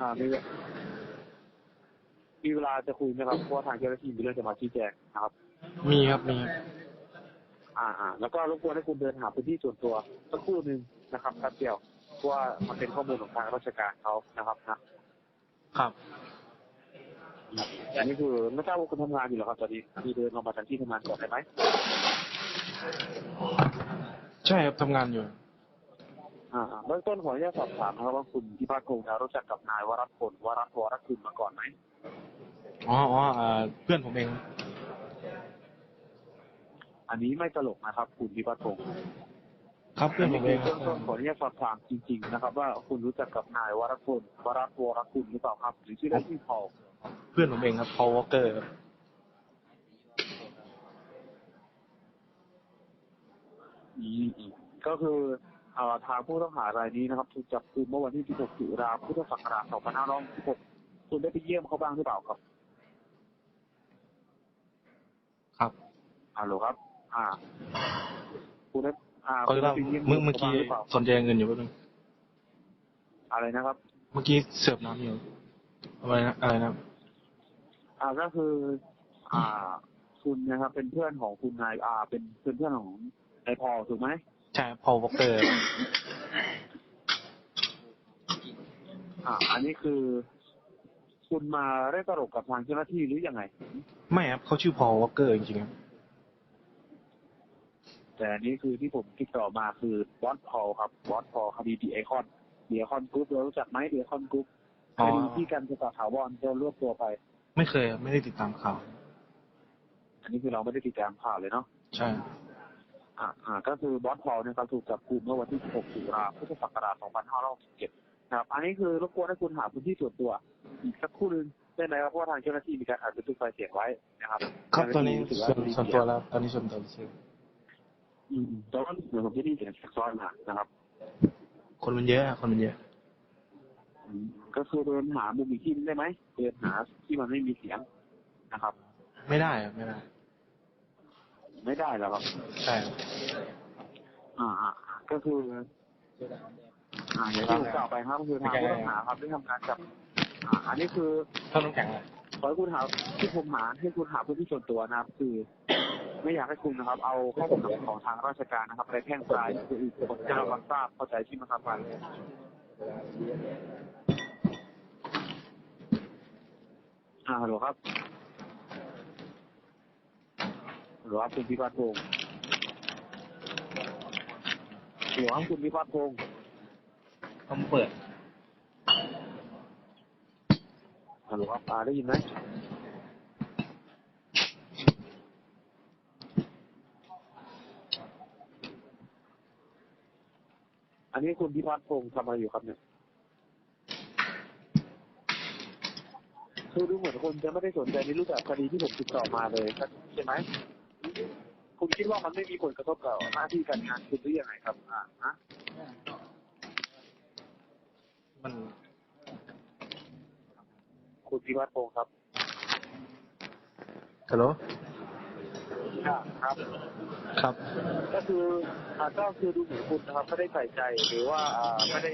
อ่ามีมีเวลาจะคุยไหมครับเพราะว่าทางเจ้าหน้าที่มีเรื่องจะมาชี้แจงนะครับ มีครับมีครับอ่าอ่าแล้วก็รบกวนให้คุณเดินหาพื้นที่ส่วนตัวสักครู่หนึ่งนะครับแป๊บเดียวเพราะว่ามันเป็นข้อมูลของทางราชการเขานะครับนะครับอันนี้คือไม่ทราบว่าคุณทำงานอยู่เหรอครับตอนนี้มีเดินลงมาจากที่ทำงานก่อนได้ไหมใช่ครับทำงานอยู่อ่าอ่า เบื้องต้นขออนุญาตสอบถามนะครับว่าคุณพิพัฒน์คงจะรู้จักกับนายวรัตพลวรัตน์วรคุณมาก่อนไหมอ๋ออ๋ออ่าเพื่อนผมเอง อันนี้ไม่ตลกนะครับ คุณพิพัฒน์คงครับเพื่อนผมเองเบื้องต้นขออนุญาตสอบถามจริง ๆ นะครับ ว่าคุณรู้จักกับนายวรัตพลวรัตน์วรคุณหรือเปล่าครับหรือชื่อเล่นชื่อพอลเพื่อนผมเองครับ Paul Walker ครับอืมอืมก็คือเอ่อ ทางผู้ต้องหารายนี้นะครับถูกจับกุมเมื่อวันที่ 16ตุลาพุทธศักราช2516คุณได้ไปเยี่ยมเขาบ้างหรือเปล่าครับ ครับฮัลโหลครับ อ่า คุณได้อ่าก็คุณเล่าได้ไปเยี่ยมเมื่อเมื่อเขากี้บ้างหรือเปล่าสนใจเงินอยู่แป๊บนึงอะไรนะครับ เมื่อกี้เสิร์ฟน้ำอยู่อะไรนะอะไรนะอ่าก็คือ อ่า คุณนะครับ เป็นเพื่อนของคุณนายอ่า เป็นเป็นเพื่อนของนายพอลถูกไหม ใช่ Paul Walker อ่า อันนี้คือ คุณมาได้ตลกกับทางเจ้าหน้าที่หรือยังไง ไม่ครับเขาชื่อ Paul Walker จริงๆครับแต่อันนี้คือที่ผมติดต่อมาคือบอสพอลครับบอสพอลคดีดีไอคอนดีไอคอนกรุ๊ปเรารู้จักไหมดีไอคอนกรุ๊ปอ๋คอดีที่กันจะต่อถาวรจะรวบตัวไป ไม่เคยครับไม่ได้ติดตามข่าว อันนี้คือเราไม่ได้ติดตามข่าวเลยเนาะใช่ อ่าอ่าก็คือบอสพอลเนี่ยครับถูกจับกุมเมื่อวันที่ 16 ตุลาพุทธศักราช 2567นะครับ อันนี้คือรบกวนให้คุณหาพื้นที่ส่วนตัว อีกสักครู่หนึงได้ไหมครับเพราะว่าทางเจ้าหน้าที่มีการอัดบันทึกไฟล์เสียงไว้นะครับครับตอนนี้เจ้าหาส่วนที่ส่วนตัวแล้วตอนนี้ส่วนตัวเฉยอืมแต่ว่าเหมือนผมที่ได้ยินเสียงซักซ้อนมานะครับ คนมันเยอะอะคนมันเยอะอืมก็คือเดินหามุมอีกที่นึงได้ไหมเดินหาที่มันไม่มีเสียงนะครับ ไม่ได้อะไม่ได้ ไม่ได้แล้วครับใช่ครับอ่าอ่าอ่าก็คือ อ่าอย่างที่ผมกล่าวไปครับก็คือทางผู้ต้องหาครับได้ทำการจับอ่าอันนี้คือเท่าน้ำแข็งอะขอให้คุณหาที่ผมหาให้คุณหาพื้นที่ส่วนตัวนะครับ คือ ไม่อยากให้คุณนะครับ เอาข้อมูลของทางราชการนะครับ ไปแพร่งพรายคืออีกคนจะรับทราบเข้าใจที่มาทำงานอ่าฮัลโหลครับฮัลโหลครับคุณพิพัฒน์พงศ์ฮัลโหลครับคุณพิพัฒน์พงศ์ต้องเปิดฮัลโหลครับอ่าได้ยินไหมอันนี้คุณพิพัฒน์พงศ์ทำอะไรอยู่ครับเนี่ย คือดูเหมือนคนจะไม่ได้สนใจในรูปแบบคดีที่ผมติดต่อมาเลยครับใช่ไหม คุณคิดว่ามันไม่มีผลกระทบกับหน้าที่การงานคุณหรือยังไงครับอ่าฮะมัน คุณพิพัฒน์พงศ์ครับฮัลโหลครับ ครับ ก็คืออ่าก็คือดูเหมือนคุณนะครับไม่ได้ใส่ใจหรือว่าอ่าไม่ได้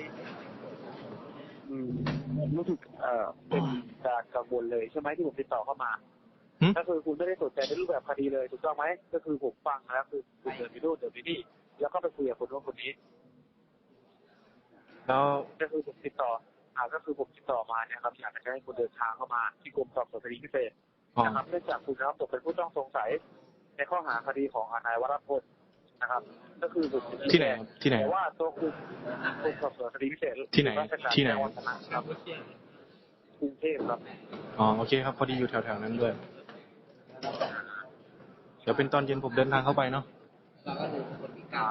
อืมรู้สึกเอ่อเป็นการกังวลเลยใช่ไหมที่ผมติดต่อเข้ามาหึ ก็คือคุณไม่ได้สนใจในรูปแบบคดีเลยถูกต้องไหมก็คือผมฟังแล้วคือคุณเดินไปนู่นเดินไปนี่แล้วก็ไปคุยกับคนโน้นคนนี้แล้วก็คือผมติดต่ออ่าก็คือผมติดต่อมาเนี่ยครับอยากจะให้คุณเดินทางเข้ามา ที่กรมสอบสวนคดีพิเศษอ๋อนะครับเนื่องจากคุณนะครับตกเป็นผู้ต้องสงสัย ในข้อหาคดีของนายวรพลนะครับ ก็คือผมที่ไหนครับที่ไหนแต่ว่าตัวคุณกรมสอบสวนคดีพิเศษที่ไหนราชการที่ไหนจังวัดนะครับกรุงเทพครับอ๋อโอเคครับพอดีอยู่แถวๆนั้นด้วย เดี๋ยวเป็นตอนเย็นผมเดินทางเข้าไปเนาะอ่า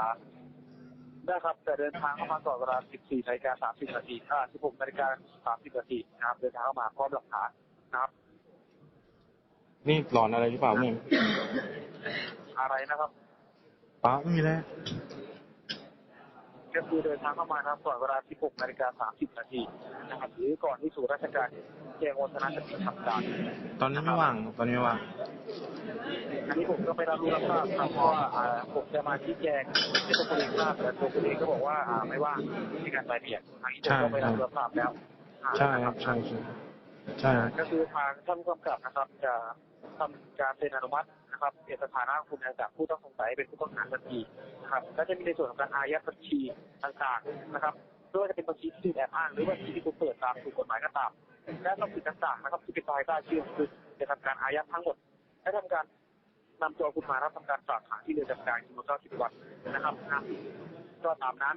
ได้ครับ แต่เดินทางเข้ามาก่อนเวลา 14นาฬิกา30นาทีอ่า16นาฬิกา30นาทีนะครับ เดินทางเข้ามาพร้อมหลักฐานนะครับ นี่หลอนอะไรหรือเปล่าเนี่ยอะไรนะครับป้าไม่มีแล้วก็คือเดินทางเข้ามานะครับก่อนเวลา 16นาฬิกา30นาทีนะครับหรือก่อนที่สู่ราชการ แจ้งวัฒนจะมีทำการตอนนี้ไม่ว่างตอนนี้ไม่ว่างอันนี้ผมก็ไม่รับรู้รับทราบครับเพราะว่าอ่าผมจะมาชี้แจงให้ตัวคุณเองทราบแต่ตัวคุณเองก็บอกว่าอ่าไม่ว่างที่การรายละเอียดทางนี้ผมก็ไม่รับรู้รับทราบแล้วอ่าใช่ครับใช่ใช่ใช่ก็คือทางท่านผู้กำกับนะครับ จะทำการเซ็นอนุมัตินะครับเปลี่ยนสถานะคุณจากผู้ต้องสงสัยเป็นผู้ต้องหาทันทีนะครับและจะมีในส่วนของการอายัดบัญชีต่างๆนะครับไม่ว่าจะเป็นบัญชีที่ถูกแอบอ้างหรือบัญชีที่คุณเปิดตามถูกกฎหมายก็ตาม และทรัพย์สินต่างๆนะครับที่เป็นภายใต้ชื่อของคุณจะทำการอายัดทั้งหมดและทำการนำตัวคุณมารับทำการฝากขังที่เรือนจำกลางจำนวน90วันนะครับนะก็ตามนั้น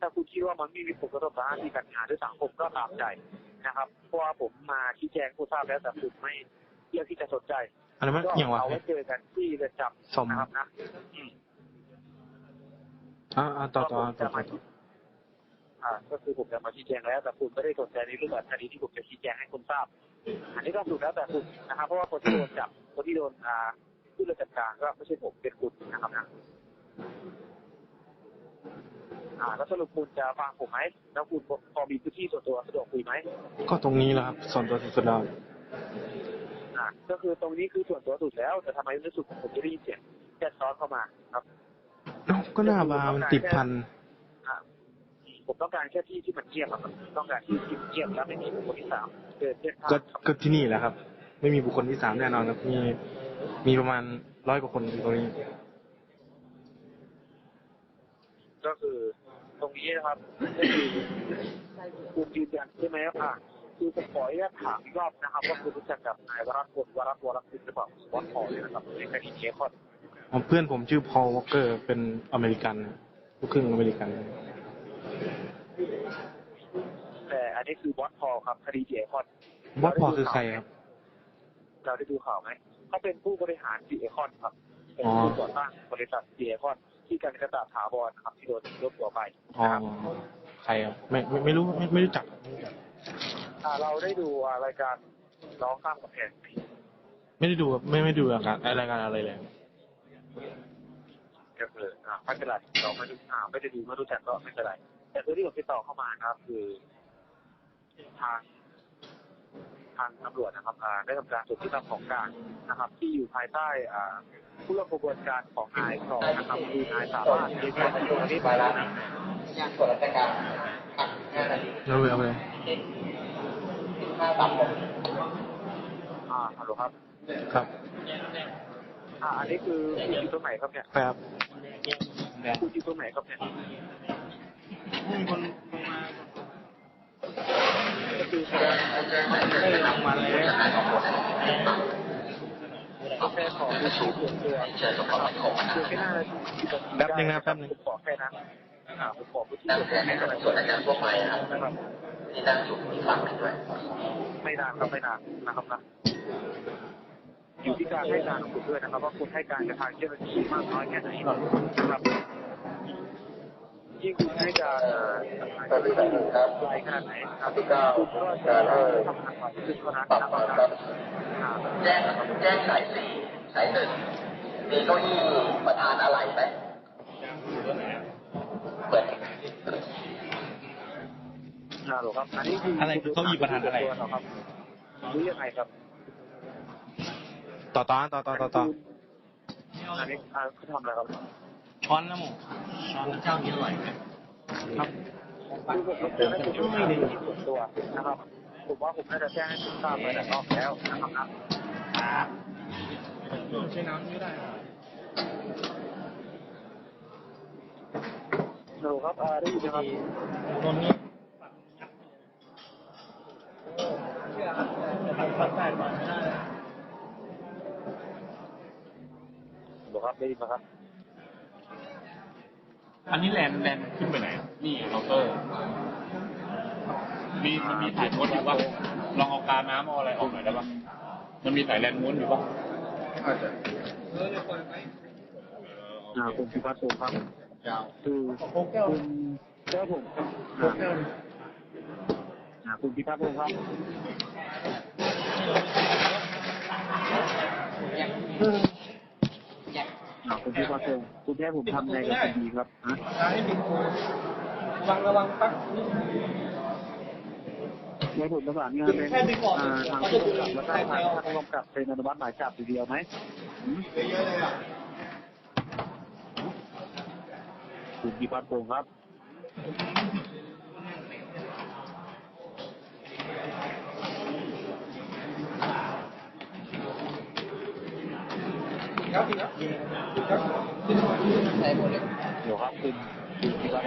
ถ้าคุณคิดว่ามันไม่มีผลกระทบต่อหน้าที่การงานหรือสังคมก็ตามใจนะครับ เพราะว่าผมมาชี้แจงผู้ทราบแล้วแต่คุณไม่เลือกที่จะสนใจอันนั้นมันก็อย่างวะเอาไว้เจอกันที่เรือนจสมำนะครับนะอืมอ่าอ่าต่อต่อก็ผมต่อ ก็คือผมจะมาชี้แจงแล้ว แต่คุณไม่ได้สนใจในเรื่องแบบคดีที่ผมจะชี้แจงให้คุณทราบ อันนี้ก็สุดแล้วแต่คุณนะครับ เพราะว่าคนที่โดนจับ คนที่โดนอ่าผู้ราชการก็ไม่ใช่ผมเป็นคุณนะครับนะอ่าแล้วสรุปคุณจะฟังผมไหมแล้วคุณพอมีพื้นที่ส่วนตัวสะดวกคุยไหมก็ตรงนี้แหละครับส่วนตัวสุดๆแล้วอ่าก็คือตรงนี้คือส่วนตัวสุดแล้ว แต่ทำไมรู้สึกผมจะได้ยินเสียงแก๊สซ้อนเข้ามาครับเอ้าก็หน้าบาร์มันติดพันอ่า ผมต้องการแค่ที่ที่มันเงียบอะครับต้องการที่ที่มันเงียบแล้วไม่มีบุคคลที่สามเดินเส้นทางก็ก็ที่นี่แหละครับ ไม่มีบุคคลที่สามแน่นอนครับมีมีประมาณร้อยกว่าคนอยู่ตรงนี้ ก็คือตรงนี้นะครับก็คือคุณยืนยันใช่ไหมครับอะคือผมขออนุญาตถามอีกรอบนะครับ ว่าคุณรู้จักกับนายวรัตน์พลวรัตน์วรคุณหรือเปล่าวัดพอเลยนะครับในคดีเคคอนอ๋อเพื่อนผมชื่อพอลวอลเกอร์เป็นอเมริกันลูกครึ่งอเมริกัน แต่อันนี้คือวัดพอครับคดีเคคอนวอตพอคือใครครับ เราได้ดูข่าวไหมเขาเป็นผู้บริหารซีเอคอนครับ เป็นอ๋อผู้ก่อตั้งบริษัทซีเอคอนที่การกระตาถาวรครับที่โดนยกตัวไปอ๋อนะครับใครครับไม่ไม่ไม่รู้ไม่ไม่รู้จักอ่าเราได้ดูอ่ารายการร้องข้ามกับแพงไม่ได้ดูครับไม่ไม่ดูรายการรายการอะไรเลยก็คืออ่าไม่เป็นไรเราไม่ได้อ่าไม่ได้ดูไม่รู้จักก็ไม่เป็นไร แต่คือที่ผมติดต่อเข้ามานะครับคือทางทางตำรวจนะครับอ่าได้ทำการตรวจยึดทรัพย์ของกลางนะครับ ที่อยู่ภายใต้อ่าผู้ร่วมกระบวนการของนายครองนะครับคือนายสามารถเรียนรู้ในตัวนี้ไปแล้วนะงานตรวจราชการพักห้านาทีเอาเลยเอาเลยห้าสามหกอ่าฮัลโหลครับ ครับ อ่า อันนี้คือคุณอยู่ตรงไหนครับเนี่ย ครับคุณอยู่ตรงไหนครับเนี่ยก็คือ แป๊บนึงนะแป๊บนึงขอแค่นั้นอ่าผมขอพื้นที่นั่งส่วนแทตัวนแค่ในส่วนราชการทั่วกไปนะครับที่นั่งอยู่อีกฝั่งหนึ่งด้วยไม่นานครับไม่นานนะครับนะอยู่ที่การให้การของคุณด้วยนะครับ ว่าคุณให้การกับทางเจ้าหน้าที่มากน้อยแค่ไหนนะครับ ยิ่งคุณให้การเอ่อกับทางเจ้าหน้าที่ไกลขนาดไหนครับคุณก็จะทำงานกว่าที่สุดเท่านั้นปรับครับแจ้งแจ้งสายสี่สายหนึ่งมีเก้าอี้ประธานอะไรไหมเปิดอ่าหรอครับอันนี้คืออะไรคือเก้าอี้ประธานอะไรครับหรือยังไงครับ ต่อต่อต่อต่อต่อต่ออันนี้เขาทำอะไรครับ ช้อนแล้วหมูช้อนเจ้านี้อร่อยครับคือผมต้องการให้คุณไม่ได้ที่ส่วนตัวนะครับผมว่าผมน่าจะแจ้งให้คุณทราบไปแต่รอบแล้วนะครับนะใช้น้ำไม่ได้ฮัลโหลครับอ่าได้ยินไหมครับตรงนี้ฮัลโหลครับได้ยินไหมครับ อันนี้แลนแลนขึ้นไปไหน นี่เคาน์เตอร์ มีมันมีสายม้วนอยู่ปะลองเอากาน้ำเอาอะไรออกหน่อยได้ปะมันมีสายแลนม้วนอยู่ปะอ่าคุณพิพัฒน์โสมครับยาวคือคุณเจ้าผมอ่าอ่าคุณพิพัฒน์โสมครับอ่า คุณพิพัฒน์โสมคุณแม่ผมทำไงกับคดีครับฮะระวังระวังปักให้ผมประสานงานเป็นอ่าทางผู้กำกับแล้วก็ทางท่านผู้กำกับเป็นอนุมัติหมายจับทีเดียวไหมหืมคุณพิพัฒน์โสมครับ ครับจริงครับครับใส่หมดเลยเดี๋ยวครับคุณคุณที่ว่า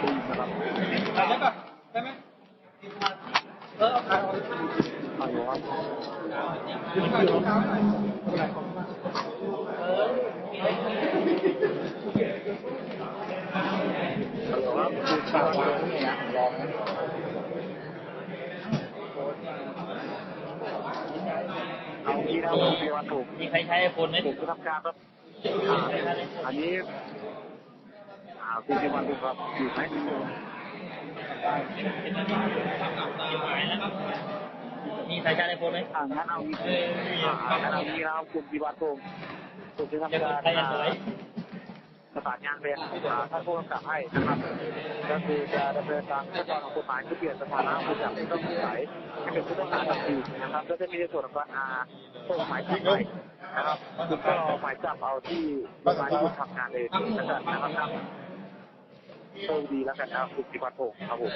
คุณนะครับถ่ายได้ปะได้ไหมเออเอาถ่ายเอาเอาอยู่ครับถ่ายรองเท้าหน่อยไม่เป็นไรขอบคุณมากเอาอยู่ครับคุณที่ว่าลองเอางี้นะคุณที่ว่าถูกมีใครใช้ไอโฟนไหมผมจะทำการครับอ่าอันนี้อ่าคุณที่ว่าถูกครับอยู่ไหมมีใครใช้ไอโฟนไหมอ่างั้นเอางี้อ่างั้นเอางี้นะครับคุณที่ว่าถูกผมจะทำการใครจะ สายประสานงานเป็นอ่าท่านผู้กำกับให้นะครับก็คือจะดำเนินตามขั้นตอนของกฎหมายที่เปลี่ยนสถานะผู้จับผู้ต้องสงสัยให้เป็นผู้ต้องหาทันทีนะครับก็จะมีในส่วนของการอาส่งหมายจับไปนะครับคุณก็หมายจับเอาที่โรงพยายที่คุณทำงานเลยนะครับครับโชคดีแล้วกันนะครับคุณสิวัตรพงศ์ครับผม